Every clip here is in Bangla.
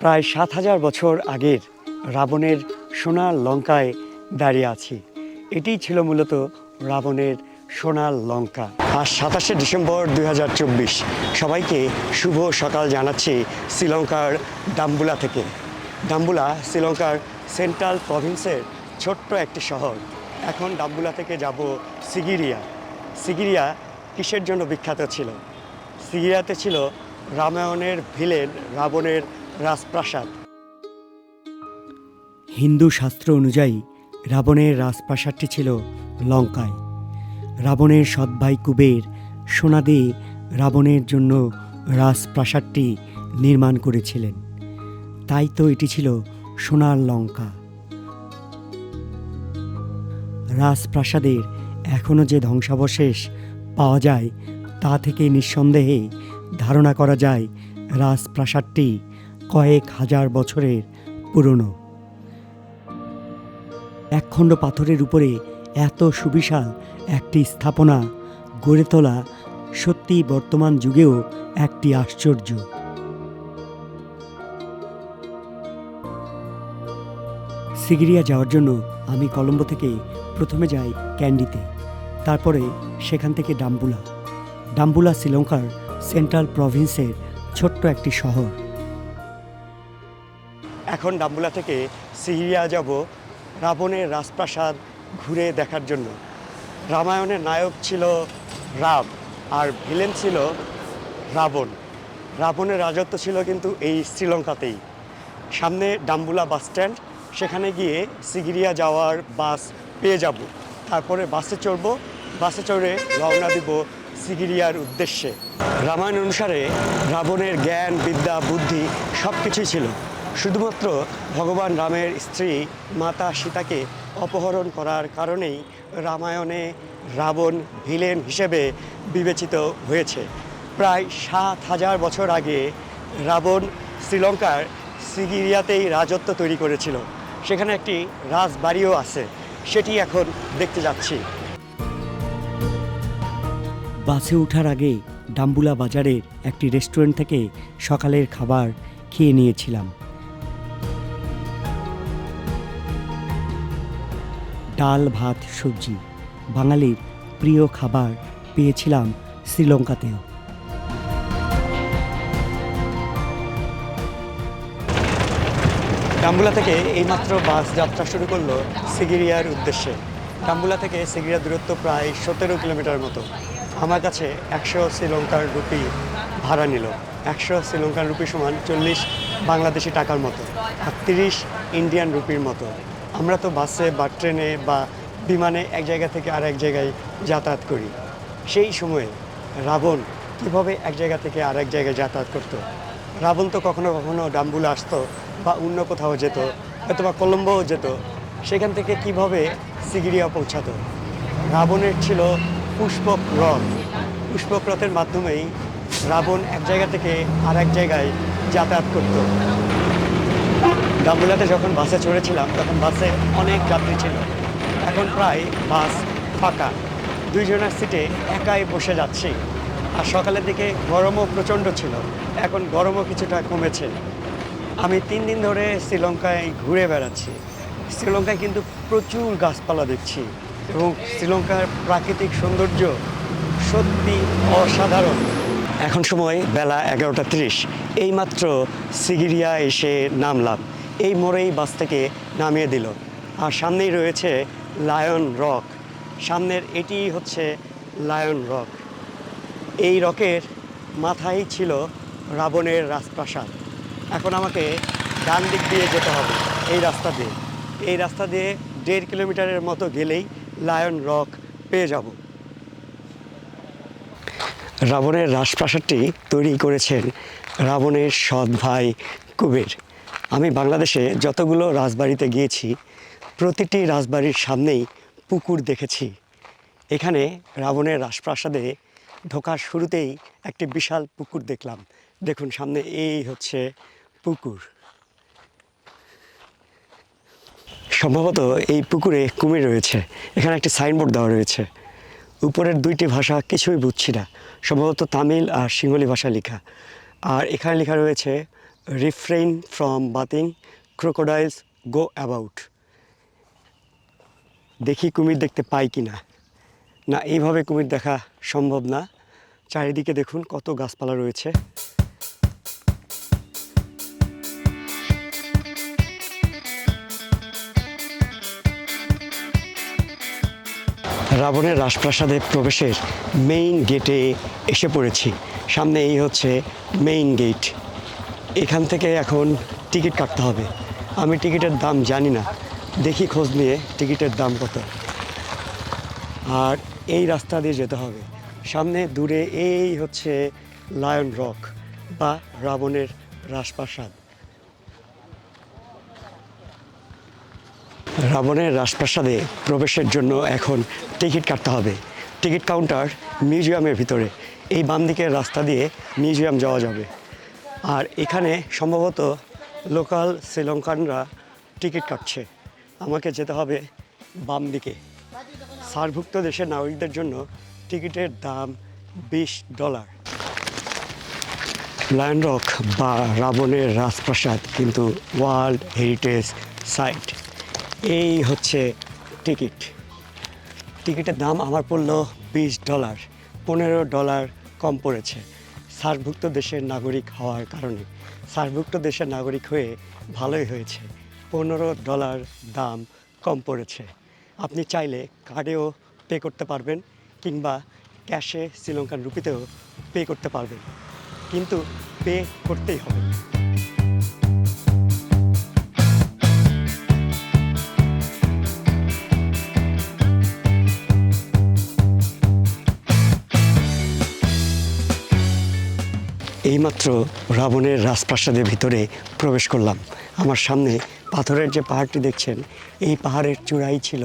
প্রায় সাত হাজার বছর আগের রাবণের সোনার লঙ্কায় দাঁড়িয়ে আছি। এটিই ছিল মূলত রাবণের সোনার লঙ্কা। আর সাতাশে ডিসেম্বর দু হাজার চব্বিশ। সবাইকে শুভ সকাল জানাচ্ছি শ্রীলঙ্কার ডাম্বুলা থেকে। ডাম্বুলা শ্রীলঙ্কার সেন্ট্রাল প্রভিন্সের ছোট্ট একটি শহর। এখন ডাম্বুলা থেকে যাব সিগিরিয়া। সিগিরিয়া কিসের জন্য বিখ্যাত ছিল? সিগিরিয়াতে ছিল রামায়ণের ভিলেন রাবণের রাজপ্রাসাদ। হিন্দু শাস্ত্র অনুযায়ী রাবণের রাজপ্রাসাদটি ছিল লঙ্কায়। রাবণের সৎ ভাই কুবের সোনা দিয়ে রাবণের জন্য রাজপ্রাসাদটি নির্মাণ করেছিলেন। তাই তো এটি ছিল সোনার লঙ্কা। রাজপ্রাসাদের এখনও যে ধ্বংসাবশেষ পাওয়া যায় তা থেকে নিঃসন্দেহে ধারণা করা যায় রাজপ্রাসাদটি কয়েক হাজার বছরের পুরনো। একখণ্ড পাথরের উপরে এত সুবিশাল একটি স্থাপনা গড়ে তোলা সত্যি বর্তমান যুগেও একটি আশ্চর্য। সিগিরিয়া যাওয়ার জন্য আমি কলম্বো থেকে প্রথমে যাই ক্যান্ডিতে, তারপরে সেখান থেকে ডাম্বুলা। ডাম্বুলা শ্রীলঙ্কার সেন্ট্রাল প্রভিন্সের ছোট্ট একটি শহর। এখন ডাম্বুলা থেকে সিরিয়া যাব রাবণের রাজপ্রাসাদ ঘুরে দেখার জন্য। রামায়ণের নায়ক ছিল রাম আর ভিলেন ছিল রাবণ। রাবণের রাজত্ব ছিল কিন্তু এই শ্রীলঙ্কাতেই। সামনে ডাম্বুলা বাস স্ট্যান্ড, সেখানে গিয়ে সিগিরিয়া যাওয়ার বাস পেয়ে যাব। তারপরে বাসে চড়বো, বাসে চড়ে রওনা দিব সিগিরিয়ার উদ্দেশ্যে। রামায়ণ অনুসারে রাবণের জ্ঞান, বিদ্যা, বুদ্ধি সব কিছুই ছিল। শুধুমাত্র ভগবান রামের স্ত্রী মাতা সীতাকে অপহরণ করার কারণেই রামায়ণে রাবণ ভিলেন হিসেবে বিবেচিত হয়েছে। প্রায় সাত হাজার বছর আগে রাবণ শ্রীলঙ্কার সিগিরিয়াতেই রাজত্ব তৈরি করেছিল। সেখানে একটি রাজবাড়িও আছে, সেটি এখন দেখতে যাচ্ছি। বাসে ওঠার আগে ডাম্বুলা বাজারের একটি রেস্টুরেন্ট থেকে সকালের খাবার খেয়ে নিয়েছিলাম। ডাল, ভাত, সবজি। বাঙালির প্রিয় খাবার পেয়েছিলাম শ্রীলঙ্কাতেও। ডাম্বুলা থেকে এইমাত্র বাস যাত্রা শুরু করল সিগিরিয়ার উদ্দেশ্যে। ডাম্বুলা থেকে সিগিরিয়ার দূরত্ব প্রায় সতেরো কিলোমিটার মতো। আমার কাছে একশো শ্রীলঙ্কার রুপি ভাড়া নিল। একশো শ্রীলঙ্কার রুপি সমান চল্লিশ বাংলাদেশি টাকার মতো। আর তিরিশ ইন্ডিয়ান রুপির মতো। আমরা তো বাসে বা ট্রেনে বা বিমানে এক জায়গা থেকে আর এক জায়গায় যাতায়াত করি। সেই সময়ে রাবণ কীভাবে এক জায়গা থেকে আর এক জায়গায় যাতায়াত করতো? রাবণ তো কখনো কখনো ডাম্বুলা আসতো বা অন্য কোথাও যেত অথবা কলম্বোও যেত। সেখান থেকে কীভাবে সিগিরিয়া পৌঁছাতো? রাবণের ছিল পুষ্পক রথ। পুষ্পক রথের মাধ্যমেই রাবণ এক জায়গা থেকে আর এক জায়গায় যাতায়াত করত। ডাম্বুলাতে যখন বাসে চড়েছিলাম, তখন বাসে অনেক যাত্রী ছিল। এখন প্রায় বাস ফাঁকা। দুইজনের সিটে একাই বসে যাচ্ছি। আর সকালের দিকে গরমও প্রচণ্ড ছিল। এখন গরমও কিছুটা কমেছে। আমি তিন দিন ধরে শ্রীলঙ্কায় ঘুরে বেড়াচ্ছি। শ্রীলঙ্কায় কিন্তু প্রচুর গাছপালা দেখছি এবং শ্রীলঙ্কার প্রাকৃতিক সৌন্দর্য সত্যি অসাধারণ। এখন সময় বেলা এগারোটা তিরিশ। এইমাত্র সিগিরিয়া এসে নামলাম। এই মোড়েই বাস থেকে নামিয়ে দিল। আর সামনেই রয়েছে লায়ন রক। সামনের এটি হচ্ছে লায়ন রক। এই রকের মাথায় ছিল রাবণের রাজপ্রাসাদ। এখন আমাকে ডান দিক দিয়ে যেতে হবে, এই রাস্তা দিয়ে। এই রাস্তা দিয়ে দেড় কিলোমিটারের মতো গেলেই লায়ন রক পেয়ে যাব। রাবণের রাজপ্রাসাদটি তৈরি করেছেন রাবণের সৎ ভাই কুবের। আমি বাংলাদেশে যতগুলো রাজবাড়িতে গিয়েছি, প্রতিটি রাজবাড়ির সামনেই পুকুর দেখেছি। এখানে রাবণের রাজপ্রাসাদে ঢোকার শুরুতেই একটি বিশাল পুকুর দেখলাম। দেখুন, সামনে এই হচ্ছে পুকুর। সম্ভবত এই পুকুরে কুমির রয়েছে। এখানে একটি সাইনবোর্ড দেওয়া রয়েছে। উপরের দুইটি ভাষা কিছুই বুঝছি না। সম্ভবত তামিল আর সিংহলি ভাষা লেখা। আর এখানে লেখা রয়েছে refrain from bathing crocodiles go about দেখি কুমির দেখতে পাই কি না না এইভাবে কুমির দেখা সম্ভব না। চারিদিকে দেখুন কত গাছপালা রয়েছে। রাবণের রাজপ্রাসাদে প্রবেশের মেইন গেটে এসে পড়েছি। সামনে এই হচ্ছে মেইন গেট এখান থেকে এখন টিকিট কাটতে হবে। আমি টিকিটের দাম জানি না। দেখি খোঁজ নিয়ে টিকিটের দাম কত। আর এই রাস্তা দিয়ে যেতে হবে। সামনে দূরে এই হচ্ছে লায়ন রক বা রাবণের রাজপ্রাসাদ। রাবণের রাজপ্রাসাদে প্রবেশের জন্য এখন টিকিট কাটতে হবে। টিকিট কাউন্টার মিউজিয়ামের ভিতরে। এই বাম দিকের রাস্তা দিয়ে মিউজিয়াম যাওয়া যাবে। আর এখানে সম্ভবত লোকাল শ্রীলঙ্কানরা টিকিট কাটছে। আমাকে যেতে হবে বাম দিকে। সারভুক্ত দেশের নাগরিকদের জন্য টিকিটের দাম বিশ ডলার। লায়ন রক বা রাবণের রাজপ্রাসাদ কিন্তু ওয়ার্ল্ড হেরিটেজ সাইট এই হচ্ছে টিকিট। টিকিটের দাম আমার পড়ল বিশ ডলার। পনেরো ডলার কম পড়েছে। সারভুক্ত দেশের নাগরিক হওয়ার কারণে সার্ভুক্ত দেশের নাগরিক হয়ে ভালোই হয়েছে। পনেরো ডলার দাম কম পড়েছে। আপনি চাইলে কার্ডেও পে করতে পারবেন কিংবা ক্যাশে শ্রীলঙ্কান রুপিতেও পে করতে পারবেন। কিন্তু পে করতেই হবে। এইমাত্র রাবণের রাজপ্রাসাদের ভিতরে প্রবেশ করলাম। আমার সামনে পাথরের যে পাহাড়টি দেখছেন, এই পাহাড়ের চূড়াই ছিল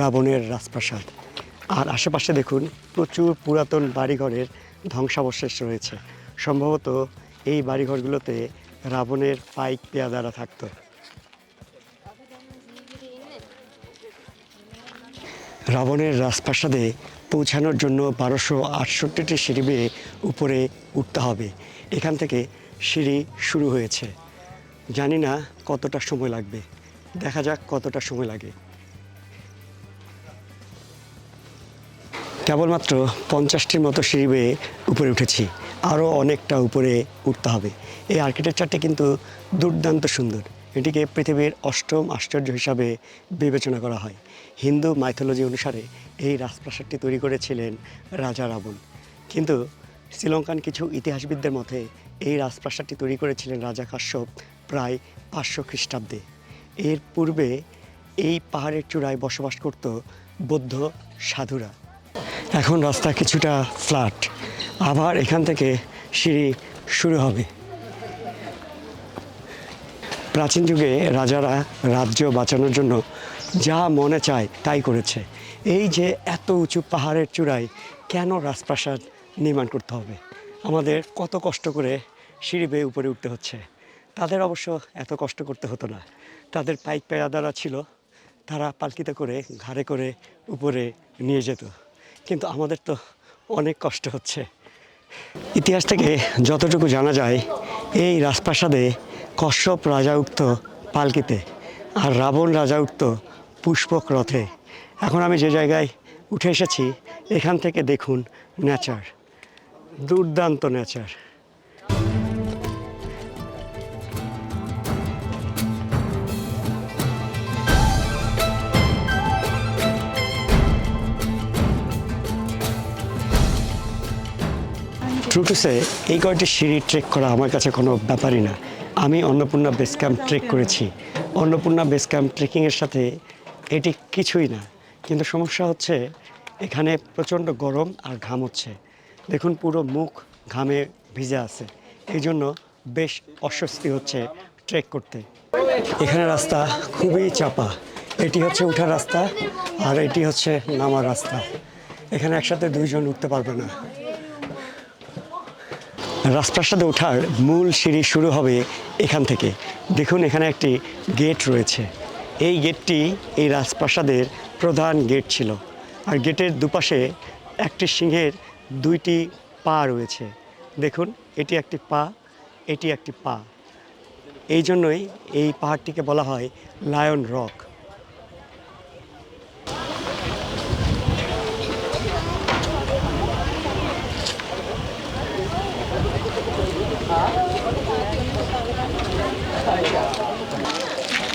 রাবণের রাজপ্রাসাদ। আর আশেপাশে দেখুন, প্রচুর পুরাতন বাড়িঘরের ধ্বংসাবশেষ রয়েছে। সম্ভবত এই বাড়িঘরগুলোতে রাবণের পাইক পেয়াদারা থাকতো। রাবণের রাজপ্রাসাদে পৌঁছানোর জন্য বারোশো আটষট্টিটি সিঁড়ি বেয়ে উপরে উঠতে হবে। এখান থেকে সিঁড়ি শুরু হয়েছে। জানি না কতটা সময় লাগবে। দেখা যাক কতটা সময় লাগে। কেবলমাত্র পঞ্চাশটির মতো সিঁড়ি বেয়ে উপরে উঠেছি। আরও অনেকটা উপরে উঠতে হবে। এই আর্কিটেকচারটি কিন্তু দুর্দান্ত সুন্দর। এটিকে পৃথিবীর অষ্টম আশ্চর্য হিসাবে বিবেচনা করা হয়। হিন্দু মাইথোলজি অনুসারে এই রাজপ্রাসাদটি তৈরি করেছিলেন রাজা রাবণ। কিন্তু শ্রীলঙ্কান কিছু ইতিহাসবিদদের মতে, এই রাজপ্রাসাদটি তৈরি করেছিলেন রাজা কাশ্যপ প্রায় পাঁচশো খ্রিস্টাব্দে। এর পূর্বে এই পাহাড়ের চূড়ায় বসবাস করত বৌদ্ধ সাধুরা। এখন রাস্তা কিছুটা ফ্ল্যাট। আবার এখান থেকে সিঁড়ি শুরু হবে। প্রাচীন যুগে রাজারা রাজ্য বাঁচানোর জন্য যা মনে চায় তাই করেছে। এই যে এত উঁচু পাহাড়ের চূড়ায় কেন রাজপ্রাসাদ নির্মাণ করতে হবে। আমাদের কত কষ্ট করে সিঁড়ি বেয়ে উপরে উঠতে হচ্ছে। তাদের অবশ্য এত কষ্ট করতে হতো না। তাদের পাইক পেয়াদারা ছিল, তারা পালকিতে করে, ঘাড়ে করে উপরে নিয়ে যেত। কিন্তু আমাদের তো অনেক কষ্ট হচ্ছে। ইতিহাস থেকে যতটুকু জানা যায়, এই রাজপ্রাসাদে কশ্যপ রাজা উঠত পালকিতে আর রাবণ রাজা উঠত পুষ্পক রথে। এখন আমি যে জায়গায় উঠে এসেছি, এখান থেকে দেখুন নেচার দুর্দান্ত নেচার। ট্রুটুসে এই কয়টি সিঁড়ি ট্রেক করা আমার কাছে কোনো ব্যাপারই না। আমি অন্নপূর্ণা বেস ক্যাম্প ট্রেক করেছি। অন্নপূর্ণা বেস ক্যাম্প ট্রেকিংয়ের সাথে এটি কিছুই না। কিন্তু সমস্যা হচ্ছে, এখানে প্রচণ্ড গরম আর ঘাম হচ্ছে। দেখুন, পুরো মুখ ঘামে ভিজে আছে। এই জন্য বেশ অস্বস্তি হচ্ছে ট্রেক করতে। এখানে রাস্তা খুবই চাপা। এটি হচ্ছে উঠার রাস্তা, আর এটি হচ্ছে নামার রাস্তা। এখানে একসাথে দুইজন উঠতে পারবে না। রাজপ্রাসাদে ওঠার মূল সিঁড়ি শুরু হবে এখান থেকে। দেখুন, এখানে একটি গেট রয়েছে। এই গেটটি এই রাজপ্রাসাদের প্রধান গেট ছিল। আর গেটের দুপাশে একটি সিংহের দুইটি পা রয়েছে। দেখুন, এটি একটি পা, এটি একটি পা। এই জন্যই এই পাহাড়টিকে বলা হয় লায়ন রক।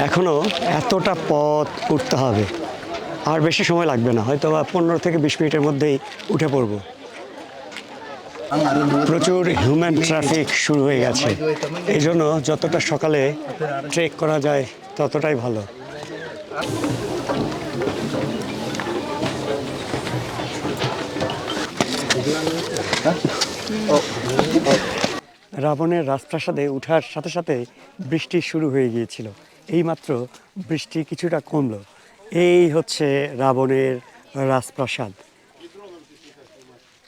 এখনও এতটা পথ উঠতে হবে। আর বেশি সময় লাগবে না হয়তো পনেরো থেকে বিশ মিনিটের মধ্যেই উঠে পড়ব। প্রচুর হিউম্যান ট্রাফিক শুরু হয়ে গেছে। এই জন্য যতটা সকালে ট্রেক করা যায়, ততটাই ভালো। রাবণের রাজপ্রাসাদে ওঠার সাথে সাথে বৃষ্টি শুরু হয়ে গিয়েছিল। এইমাত্র বৃষ্টি কিছুটা কমলো। এই হচ্ছে রাবণের রাজপ্রাসাদ।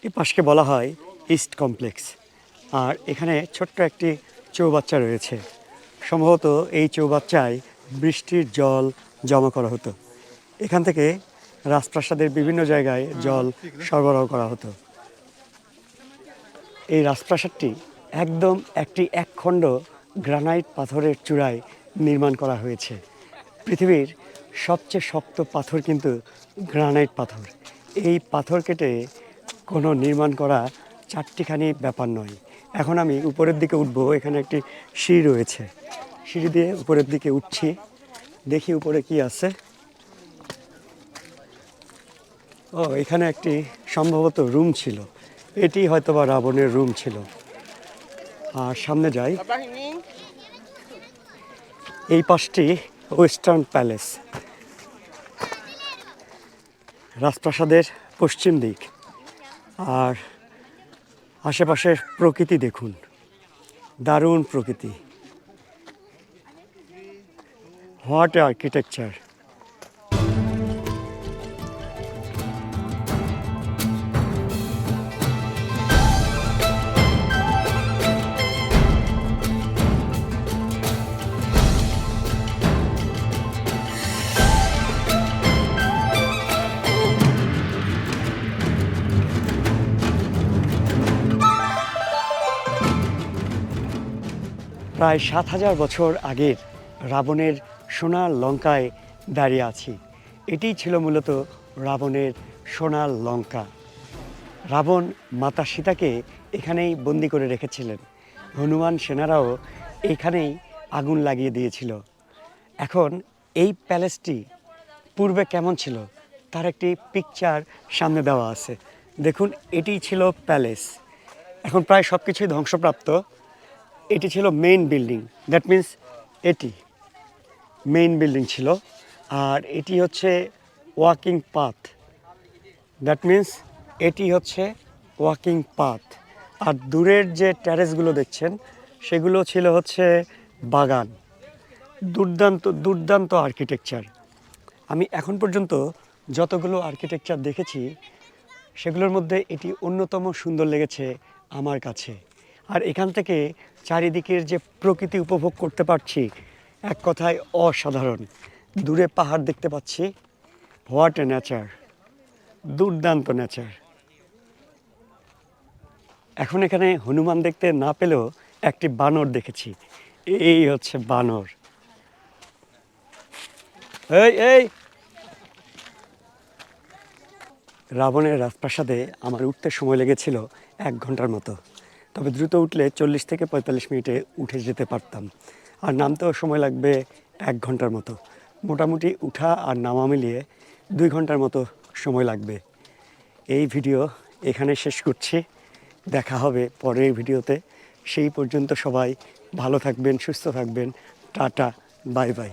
এই পাশকে বলা হয় ইস্ট কমপ্লেক্স। আর এখানে ছোট্ট একটি চৌবাচ্চা রয়েছে। সম্ভবত এই চৌবাচ্চায় বৃষ্টির জল জমা করা হতো। এখান থেকে রাজপ্রাসাদের বিভিন্ন জায়গায় জল সরবরাহ করা হতো। এই রাজপ্রাসাদটি একদম একটি একখণ্ড গ্রানাইট পাথরের চূড়ায় নির্মাণ করা হয়েছে। পৃথিবীর সবচেয়ে শক্ত পাথর কিন্তু গ্রানাইট পাথর। এই পাথর কেটে কোনো নির্মাণ করা চারটিখানি ব্যাপার নয়। এখন আমি উপরের দিকে উঠব, এখানে একটি সিঁড়ি রয়েছে। সিঁড়ি দিয়ে উপরের দিকে উঠছি, দেখি উপরে কি আছে। ও, এখানে একটি সম্ভবত রুম ছিল। এটি হয়তোবা রাবণের রুম ছিল। আর সামনে যাই। এই পাশটি ওয়েস্টার্ন প্যালেস। রাজপ্রাসাদের পশ্চিম দিক। আর আশেপাশের প্রকৃতি দেখুন। দারুণ প্রকৃতি। হোয়াট আর্কিটেকচার প্রায় সাত হাজার বছর আগের রাবণের সোনার লঙ্কায় দাঁড়িয়ে আছি। এটিই ছিল মূলত রাবণের সোনার লঙ্কা। রাবণ মাতা সীতাকে এখানেই বন্দি করে রেখেছিলেন। হনুমান সেনারাও এখানেই আগুন লাগিয়ে দিয়েছিল। এখন এই প্যালেসটি পূর্বে কেমন ছিল, তার একটি পিকচার সামনে দেওয়া আছে। দেখুন, এটি ছিল প্যালেস। এখন প্রায় সব কিছুই ধ্বংসপ্রাপ্ত। এটি ছিল মেইন বিল্ডিং দ্যাট মিন্স এটি মেইন বিল্ডিং ছিল। আর এটি হচ্ছে ওয়াকিং পাথ দ্যাট মিন্স এটি হচ্ছে ওয়াকিং পাথ আর দূরের যে ট্যারেসগুলো দেখছেন, সেগুলো ছিল হচ্ছে বাগান। দুর্দান্ত দুর্দান্ত আর্কিটেকচার আমি এখন পর্যন্ত যতগুলো আর্কিটেকচার দেখেছি, সেগুলোর মধ্যে এটি অন্যতম সুন্দর লেগেছে আমার কাছে। আর এখান থেকে চারিদিকের যে প্রকৃতি উপভোগ করতে পারছি, এক কথায় অসাধারণ। দূরে পাহাড় দেখতে পাচ্ছি। হোয়াট এ নেচার দুর্দান্ত নেচার এখন এখানে হনুমান দেখতে না পেলেও একটি বানর দেখেছি। এই হচ্ছে বানর। এই এই! রাবণের রাজপ্রাসাদে আমার উঠতে সময় লেগেছিল এক ঘণ্টার মতো। তবে দ্রুত উঠলে চল্লিশ থেকে পঁয়তাল্লিশ মিনিটে উঠে যেতে পারতাম। আর নামতেও সময় লাগবে এক ঘণ্টার মতো। মোটামুটি উঠা আর নামা মিলিয়ে দুই ঘণ্টার মতো সময় লাগবে। এই ভিডিও এখানে শেষ করছি। দেখা হবে পরের ভিডিওতে। সেই পর্যন্ত সবাই ভালো থাকবেন, সুস্থ থাকবেন। Tata, bye bye.